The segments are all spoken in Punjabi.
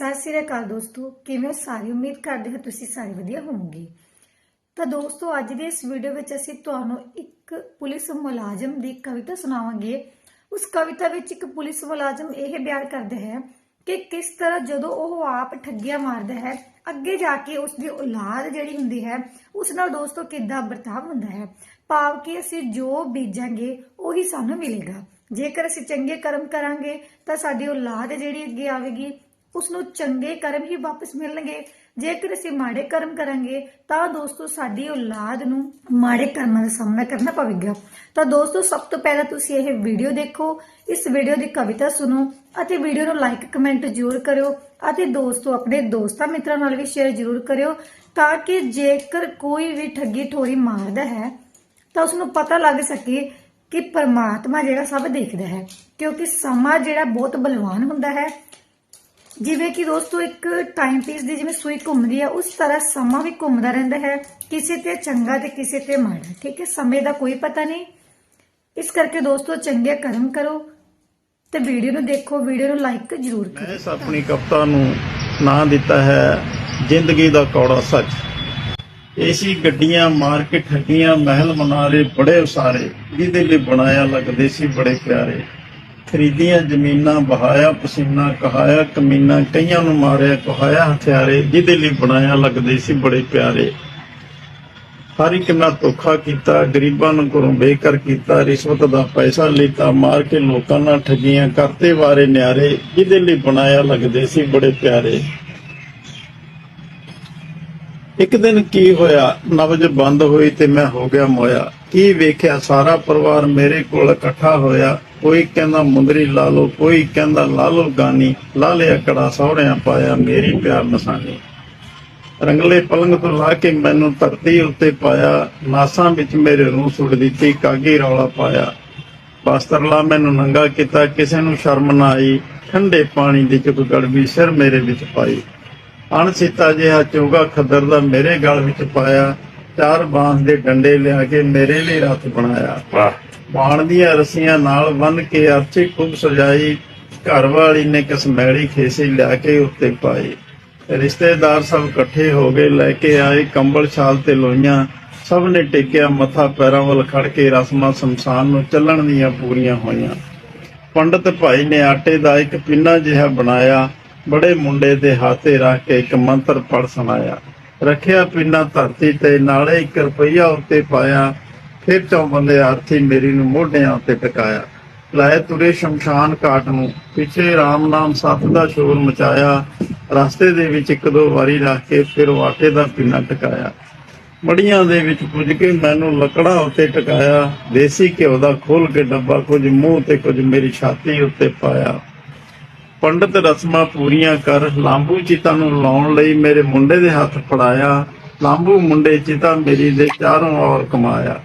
ਸਤਿ ਸ੍ਰੀ ਅਕਾਲ ਦੋਸਤੋ, ਕਿਵੇਂ ਹੋ? ਸਾਰੇ ਉਮੀਦ ਕਰਦੇ ਹਾਂ ਤੁਸੀਂ ਸਾਰੇ ਵਧੀਆ ਹੋਵੋਗੇ। ਤਾਂ ਦੋਸਤੋ, ਅੱਜ ਦੀ ਇਸ ਵੀਡੀਓ ਵਿੱਚ ਅਸੀਂ ਤੁਹਾਨੂੰ ਇੱਕ ਪੁਲਿਸ ਮੁਲਾਜ਼ਮ ਦੀ ਕਵਿਤਾ ਸੁਣਾਵਾਂਗੇ। ਉਸ ਕਵਿਤਾ ਵਿੱਚ ਇੱਕ ਪੁਲਿਸ ਮੁਲਾਜ਼ਮ ਇਹ ਬਿਆਨ ਕਰਦਾ ਹੈ ਕਿ ਕਿਸ ਤਰ੍ਹਾਂ ਜਦੋਂ ਉਹ ਆਪ ਠੱਗੀਆਂ ਮਾਰਦਾ ਹੈ, ਅੱਗੇ ਜਾ ਕੇ ਉਸ ਦੀ ਔਲਾਦ ਜਿਹੜੀ ਹੁੰਦੀ ਹੈ, ਉਸ ਨਾਲ ਦੋਸਤੋ ਕਿੱਦਾਂ ਵਰਤਾਵ ਹੁੰਦਾ ਹੈ, ਭਾਵ ਕਿ ਅਸੀਂ ਜੋ ਬੀਜਾਂਗੇ, ਉਹੀ ਸਾਨੂੰ ਮਿਲੇਗਾ। ਜੇਕਰ ਅਸੀਂ ਚੰਗੇ ਕਰਮ ਕਰਾਂਗੇ, ਤਾਂ ਸਾਡੀ ਔਲਾਦ ਜਿਹੜੀ ਅੱਗੇ ਆਵੇਗੀ ਉਸ ਨੂੰ ਚੰਗੇ ਕਰਮ ਹੀ ਵਾਪਸ ਮਿਲਣਗੇ। ਜੇਕਰ ਅਸੀਂ ਮਾੜੇ ਕਰਮ ਕਰਾਂਗੇ, ਤਾਂ ਦੋਸਤੋ ਸਾਡੀ ਔਲਾਦ ਨੂੰ ਮਾੜੇ ਕਰਮਾਂ ਦਾ ਸਾਹਮਣਾ ਕਰਨਾ ਪਵੇਗਾ। ਤਾਂ ਦੋਸਤੋ ਸਭ ਤੋਂ ਪਹਿਲਾਂ ਤੁਸੀਂ ਇਹ ਵੀਡੀਓ ਦੇਖੋ, ਇਸ ਵੀਡੀਓ ਦੀ ਕਵਿਤਾ ਸੁਣੋ ਅਤੇ ਵੀਡੀਓ ਨੂੰ ਲਾਈਕ ਕਮੈਂਟ ਜ਼ਰੂਰ ਕਰਿਓ ਅਤੇ ਦੋਸਤੋ ਆਪਣੇ ਦੋਸਤਾਂ ਮਿੱਤਰਾਂ ਨਾਲ ਵੀ ਸ਼ੇਅਰ ਜ਼ਰੂਰ ਕਰਿਓ ਤਾਂ ਕਿ ਜੇਕਰ ਕੋਈ ਵੀ ਠੱਗੀ ਠੋਰੀ ਮਾਰਦਾ ਹੈ, ਤਾਂ ਉਸ ਨੂੰ ਪਤਾ ਲੱਗ ਸਕੇ ਕਿ ਪਰਮਾਤਮਾ ਜਿਹੜਾ ਸਭ ਦੇਖਦਾ ਹੈ। ਕਿਉਂਕਿ ਸਮਾਂ ਜਿਹੜਾ ਬਹੁਤ ਬਲਵਾਨ ਹੁੰਦਾ ਹੈ। ਜਿਵੇਂ ਕਿ ਦੋਸਤੋ, ਇੱਕ ਟਾਈਮ ਪੀਸ ਦੀ ਜਿਵੇਂ ਸੂਈ ਘੁੰਮਦੀ ਹੈ ਉਸ ਤਰ੍ਹਾਂ ਸਮਾਂ ਵੀ ਘੁੰਮਦਾ ਰਹਿੰਦਾ ਹੈ। ਕਿਸੇ ਤੇ ਚੰਗਾ ਤੇ ਕਿਸੇ ਤੇ ਮਾੜਾ, ਠੀਕ ਹੈ? ਸਮੇਂ ਦਾ ਕੋਈ ਪਤਾ ਨਹੀਂ। ਇਸ ਕਰਕੇ ਦੋਸਤੋ, ਚੰਗੇ ਕਰਮ ਕਰੋ ਤੇ ਵੀਡੀਓ ਨੂੰ ਦੇਖੋ ਵੀਡੀਓ ਨੂੰ ਲਾਈਕ ਜ਼ਰੂਰ ਕਰੋ। ਇਸ ਆਪਣੀ ਕਵਿਤਾ ਨੂੰ ਨਾਂ ਦਿੱਤਾ ਹੈ, ਜ਼ਿੰਦਗੀ ਦਾ ਕੌੜਾ ਸੱਚ। ਏਸੀ ਗੱਡੀਆਂ ਮਾਰਕੀਟ ਕੇ ਠੱਗੀਆਂ, ਮਹਿਲ ਮਨਾਰੇ ਬੜੇ ਉਸਾਰੇ। ਜਿਹਦੇ ਲਈ ਬਣਾਇਆ ਲੱਗਦੇ ਸੀ ਬੜੇ ਪਿਆਰੇ। ਖਰੀਦੀਆਂ ਜ਼ਮੀਨਾਂ ਬਹਾਇਆ ਪਸੀਨਾ ਕਹਾਇਆ, ਕਮੀਨਾ ਕਈਆਂ ਨੂੰ ਮਾਰਿਆ, ਕਹਾਇਆ, ਹਥਿਆਰੇ ਜਿਹਦੇ ਲਈ ਬਣਾਇਆ ਲੱਗਦੇ ਸੀ ਬੜੇ ਪਿਆਰੇ। ਹਰ ਇੱਕ ਨਾਲ ਧੋਖਾ ਕੀਤਾ, ਗਰੀਬਾਂ ਨੂੰ ਘਰੋਂ ਬੇਕਰ ਕੀਤਾ, ਰਿਸ਼ਵਤ ਦਾ ਪੈਸਾ ਲਈਤਾ ਮਾਰ ਕੇ ਲੋਕਾਂ ਨਾਲ ਠੱਗੀਆਂ ਕਰਤੇ ਵਾਰੇ ਨਿਆਰੇ ਜਿਹਦੇ ਲਈ ਬਣਾਇਆ ਲੱਗਦੇ ਸੀ ਬੜੇ ਪਿਆਰੇ। ਇੱਕ ਦਿਨ ਕੀ ਹੋਇਆ? ਨਵਜ ਬੰਦ ਹੋਈ ਤੇ ਮੈਂ ਹੋ ਗਿਆ ਮੋਇਆ। ਕੀ ਵੇਖਿਆ? ਸਾਰਾ ਪਰਿਵਾਰ ਮੇਰੇ ਕੋਲ ਇਕੱਠਾ ਹੋਇਆ। ਕੋਈ ਕਹਿੰਦਾ ਮੁੰਦਰੀ ਲਾ ਲਓ, ਕੋਈ ਕਹਿੰਦਾ ਲਾ ਲਓ ਗਾਨੀ, ਲਾ ਲਿਆ ਕੜਾ, ਸਹੁਰਿਆਂ ਪਾਇਆ ਮੇਰੀ ਪਿਆਰ ਨਸਾਨੀ। ਰੰਗਲੇ ਪਲੰਗ ਤੋਂ ਲਾ ਕੇ ਮੈਨੂੰ ਧਰਤੀ ਉੱਤੇ ਪਾਇਆ, ਨਾਸਾਂ ਵਿੱਚ ਮੇਰੇ ਰੂਹ ਸੁੱਟ ਦਿੱਤੀ, ਕਾਗੀ ਰੌਲਾ ਪਾਇਆ। ਬਸਤਰ ਮੈਨੂੰ ਨੰਗਾ ਕੀਤਾ, ਕਿਸੇ ਨੂੰ ਸ਼ਰਮ ਨਾ ਆਈ, ਠੰਡੇ ਪਾਣੀ ਦੀ ਚੁੱਕ ਗੜਵੀ ਸਿਰ ਮੇਰੇ ਵਿੱਚ ਪਾਈ। ਅਣਸੀਤਾ ਜਿਹਾ ਚੋਗਾ ਖੱਦਰ ਦਾ ਮੇਰੇ ਗਲ ਵਿੱਚ ਪਾਇਆ, ਚਾਰ ਬਾਂਸ ਦੇ ਡੰਡੇ ਲਿਆ ਕੇ ਮੇਰੇ ਲਈ ਰੱਥ ਬਣਾਇਆ। ਵਾਹ। ਬਾਣ ਦੀਆਂ ਰੱਸੀਆਂ ਨਾਲ ਬੰਨ ਕੇ ਅਰਥੀ ਖੂਬ ਸਜਾਈ, ਘਰ ਵਾਲੀ ਨੇ ਕਸਮੈਲੀ ਖੇਸੀ ਲਿਆ ਕੇ ਉੱਤੇ ਪਾਈ। ਰਿਸ਼ਤੇਦਾਰ ਸਭ ਇਕੱਠੇ ਹੋ ਗਏ, ਲੈ ਕੇ ਆਏ ਕੰਬਲ ਛਾਲ ਤੇ ਲੋਈਆਂ। ਸਭ ਨੇ ਟੇਕਿਆ ਮੱਥਾ ਪੈਰਾਂ ਵੱਲ ਖੜ ਕੇ ਰਸਮਾਂ ਸ਼ਮਸ਼ਾਨ ਨੂੰ ਚੱਲਣ ਦੀਆਂ ਪੂਰੀਆਂ ਹੋਈਆਂ। ਪੰਡਤ ਭਾਈ ਨੇ ਆਟੇ ਦਾ ਇੱਕ ਪਿੰਨਾ ਜਿਹਾ ਬਣਾਇਆ, ਬੜੇ ਮੁੰਡੇ ਦੇ ਹਾਥੇ ਰੱਖ ਕੇ ਇੱਕ ਮੰਤਰ ਪੜ ਸੁਣਾਇਆ। ਰੱਖਿਆ ਪਿੰਨਾ ਧਰਤੀ ਤੇ, ਨਾਲੇ ਇੱਕ ਰੁਪਈਆ ਉੱਤੇ ਪਾਇਆ। ਫਿਰ ਚੌ ਬੰਦੇ ਆਰਥੀ ਮੇਰੀ ਨੂੰ ਮੋਢਿਆਂ ਉੱਤੇ ਟਿਕਾਇਆ। ਲਾਏ ਤੁਰੇ ਸ਼ਮਸ਼ਾਨ ਘਾਟ ਨੂੰ। ਪਿੱਛੇ RAM ਨਾਮ ਸੱਤ ਦਾ ਸ਼ੋਰ ਮਚਾਇਆ। ਰਸਤੇ ਦੇ ਵਿੱਚ ਇੱਕ ਦੋ ਵਾਰੀ ਰੱਖ ਕੇ ਫਿਰ ਉਹ ਦਾ ਪਿੰਨਾ ਟਿਕਾਇਆ। ਮੜੀਆਂ ਦੇ ਵਿੱਚ ਪੁੱਜ ਕੇ ਮੈਨੂੰ ਲੱਕੜਾਂ ਉੱਤੇ ਟਿਕਾਇਆ। ਦੇਸੀ ਘਿਓ ਦਾ ਖੋਲ ਕੇ ਡੱਬਾ ਕੁਝ ਮੂੰਹ ਤੇ ਕੁਝ ਮੇਰੀ ਛਾਤੀ ਉੱਤੇ ਪਾਇਆ। ਪੰਡਤ ਰਸਮਾਂ ਪੂਰੀਆਂ ਕਰ ਲਾਂਬੂ ਚਿਤਾ ਨੂੰ ਲਾਉਣ ਲਈ ਮੇਰੇ ਮੁੰਡੇ ਦੇ ਹੱਥ ਫੜਾਇਆ। ਲਾਂਬੂ ਮੁੰਡੇ ਚਿਤਾ ਮੇਰੀ ਦੇ ਚਾਰੋਂ ਔਰ ਕਮਾਇਆ।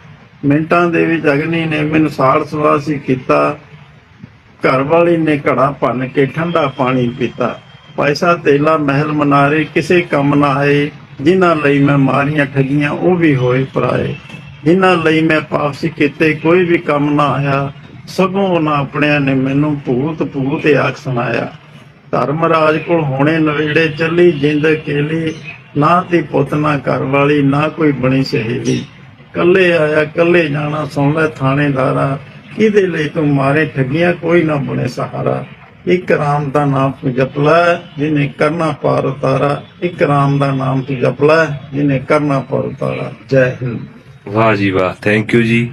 ਮਿੰਟਾਂ ਦੇ ਵਿੱਚ ਅਗਨੀ ਨੇ ਮੈਨੂੰ ਸਾੜ ਸਵਾਸੀ ਕੀਤਾ। ਘਰ ਵਾਲੀ ਨੇ ਘੜਾ ਭੰਨ ਕੇ ਠੰਡਾ ਪਾਣੀ ਪੀਤਾ। ਪੈਸਾ, ਤੇਲਾ, ਮਹਿਲ ਮਨਾਰੇ, ਕਿਸੇ ਕੰਮ ਨਾ ਆਏ, ਜਿਨ੍ਹਾਂ ਲਈ ਮੈਂ ਮਾਰੀਆਂ ਠੱਗੀਆਂ, ਉਹ ਵੀ ਹੋਏ ਪਰਾਏ। ਜਿਨ੍ਹਾਂ ਲਈ ਮੈਂ ਪਾਪਸੀ ਕੀਤੇ, ਕੋਈ ਵੀ ਕੰਮ ਨਾ ਆਇਆ। ਸਗੋਂ ਉਹਨਾਂ ਆਪਣਿਆਂ ਨੇ ਮੈਨੂੰ ਭੂਤ ਭੂਤ ਆਖ ਸੁਣਾਇਆ। ਧਰਮ ਰਾਜ ਕੋਲ ਹੋਣੇ ਨਵੇੜੇ ਚੱਲੀ ਜਿੰਦ ਕੇਲੀ ਨਾ ਤੇ ਪੁੱਤ, ਨਾ ਘਰ ਵਾਲੀ, ਨਾ ਕੋਈ ਬਣੀ ਸਹੇਲੀ। ਕੱਲੇ ਆਇਆ ਕੱਲੇ ਜਾਣਾ, ਸੁਣ ਲੈ ਥਾਣੇਦਾਰਾ, ਕਿਹਦੇ ਲਈ ਤੂੰ ਮਾਰੇ ਠੱਗੀਆਂ, ਕੋਈ ਨਾ ਬਣੇ ਸਹਾਰਾ। ਇੱਕ ਰਾਮ ਦਾ ਨਾਮ ਤੂੰ ਜਪ ਲੈ, ਜਿਹਨੇ ਕਰਨਾ ਪਾਰ ਉਤਾਰਾ। ਇੱਕ ਰਾਮ ਦਾ ਨਾਮ ਤੂੰ ਜਪ ਲੈ, ਜਿਹਨੇ ਕਰਨਾ ਪਾਰ ਉਤਾਰਾ। ਜੈ ਹਿੰਦ। ਵਾਹ ਜੀ ਵਾਹ ਥੈਂਕ ਯੂ ਜੀ।